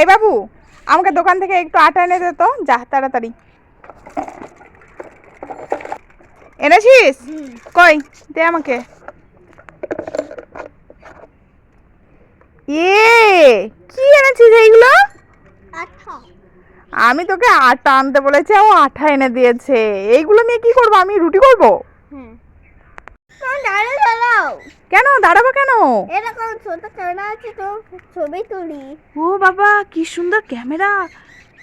এই বাবু আমাকে দোকান থেকে একটু আটা এনে দে তো যা তাড়াতাড়ি। এনেছিস? কই দে আমাকে। এ কি এনেছিস এইগুলো? আমি তোকে আটা আনতে বলেছি ও আঠা এনে দিয়েছে। এইগুলো নিয়ে কি করব? আমি রুটি করব? দাঁড়াও কেন? দাঁড়াবো কেন? এরকম ছোট ক্যামেরা আছে তো ছবি তুলি। ও বাবা কি সুন্দর ক্যামেরা।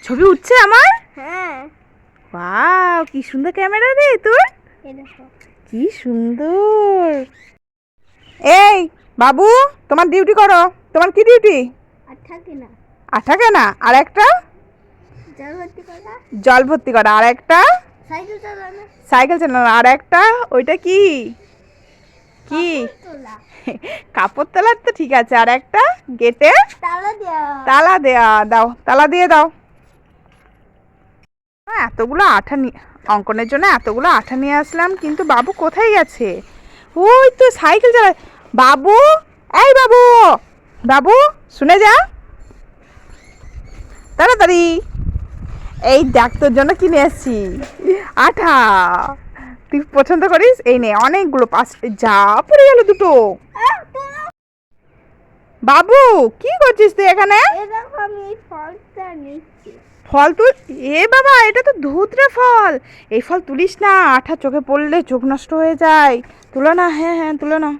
ছবি উঠছে আমার? হ্যাঁ। ওয়াও কি সুন্দর ক্যামেরা রে তোর। কি সুন্দর। এই বাবু তোমার ডিউটি করো। তোমার কি ডিউটি? আঠা কিনা। আর একটা? জল ভর্তি করা। আর একটা? সাইকেল চালানো। সাইকেল চালানো। আর একটা? ওইটা কি? কি? কাপড় তোলার তো ঠিক আছে আর একটা গেটে তালা দেওয়া। দেয়া দাও তালা দিয়ে দাও। এতগুলো আঠা নিয়ে অঙ্কনের জন্য এতগুলো আঠা নিয়ে আসলাম কিন্তু বাবু কোথায় গেছে? ওই তো সাইকেল চালা বাবু এই বাবু বাবু শুনে যা। তাড়াতাড়ি। এই দেখ তোর জন্য কিনে এসছি। আঠা। তুই পছন্দ করিস? এই নে অনেকগুলো পাঁচ যা পড়ে গেল দুটো। বাবু কি করছিস তুই এখানে? ফল তুল এ বাবা এটা তো ধুতরে ফল। এই ফল তুলিস না আঠা চোখে পড়লে চোখ নষ্ট হয়ে যায়। তুলো না হ্যাঁ হ্যাঁ তুলো না।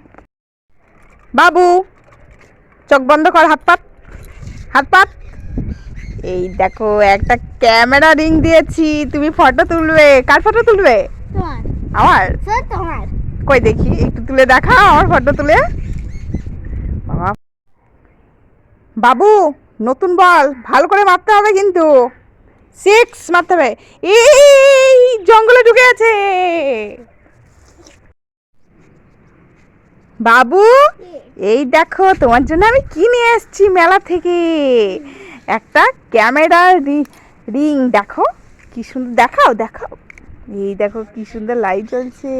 বাবু চোখ বন্ধ কর হাত পাত। হাত পাত। এই দেখো একটা ক্যামেরা রিং দিয়েছি। তুমি ফটো তুলবে। কার ফটো তুলবে? আমার তোমার কই দেখি একটু তুলে দেখা আমার ফটো তুলে। বাবা। বাবু নতুন বল ভালো করে মারতে হবে কিন্তু। সিক্স মারতে হবে। এই জঙ্গলে ঢুকে আছে বাবু এই দেখো তোমার জন্য আমি কি নিয়ে এসেছি মেলা থেকে? একটা ক্যামেরা রিং দেখো কি সুন্দর দেখাও দেখাও। এই দেখো কি সুন্দর লাইট জ্বলছে।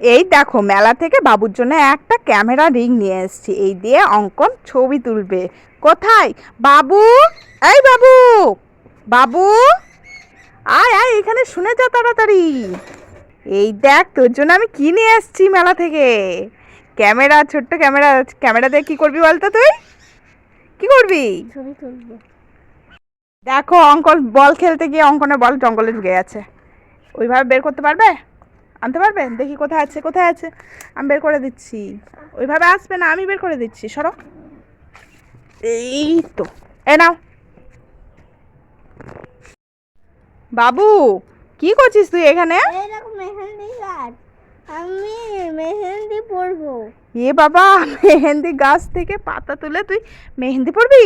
এই দেখো, মেলা থেকে বাবুর জন্য একটা ক্যামেরা রিং নিয়ে এসেছি। এই দিয়ে অঙ্কন ছবি তুলবে। কোথায়? বাবু? এই বাবু! বাবু? আয় আয়, এখানে শুনে যা তাড়াতাড়ি। এই দেখ, তোর জন্য আমি কি নিয়ে এসেছি মেলা থেকে? ক্যামেরা ছোট্ট ক্যামেরা ক্যামেরা দিয়ে কি করবি বলতো তুই? কি করবি? ছবি তুলবো। দেখো অঙ্কন বল খেলতে গিয়ে অঙ্কনের বল জঙ্গলে ঢুকে গেছে। ওইভাবে বের করতে পারবে? আনতে পারবে? দেখি কোথায় আছে কোথায় আছে? আমি বের করে দিচ্ছি। ওইভাবে আসবে না আমি বের করে দিচ্ছি। সরো। এই তো এ নাও। বাবু কি করছিস তুই এখানে? আমি মেহেন্দি পরবো। এ বাবা মেহেন্দি গাছ থেকে পাতা তুলে তুই মেহেন্দি পড়বি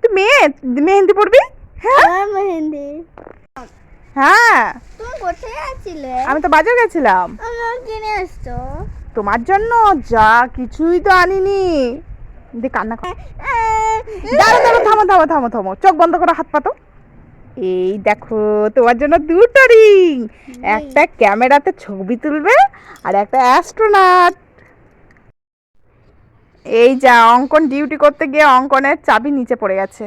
তুই মেয়ে মেহেন্দি পড়বি হ্যাঁ? মেহেন্দি। হ্যাঁ। তুমি কোথায় আছিলে আমি তো বাজার গেছিলাম। আমার কিনে আসছো? তোমার জন্য যা কিছুই তো আনিনি। দিয়ে কান্না কর। দাঁড়ো দাঁড়ো থামো থামো থামো থামো। চোখ বন্ধ করো হাত পাতো। এই দেখো তোমার জন্য দুটো রিং। একটা ক্যামেরাতে ছবি তুলবে আর একটা অ্যাস্ট্রোনাট। এই যা অঙ্কন ডিউটি করতে গিয়ে অঙ্কনের চাবি নিচে পড়ে গেছে।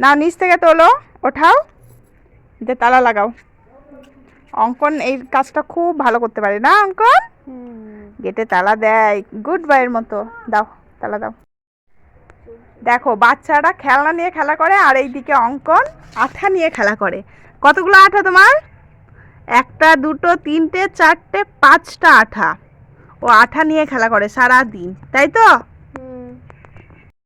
নাও নিচ থেকে তোলো। ওঠাও যে তালা লাগাও। অঙ্কন এই কাজটা খুব ভালো করতে পারে না অঙ্কন? গেটে তালা দেয় গুড বাইয়ের মতো। দাও তালা দাও। দেখো বাচ্চারা খেলনা নিয়ে খেলা করে আর এইদিকে অঙ্কন আঠা নিয়ে খেলা করে। কতগুলো আঠা তোমার? একটা দুটো তিনটে চারটে পাঁচটা আঠা। ও আঠা নিয়ে খেলা করে সারা দিন তাই তো?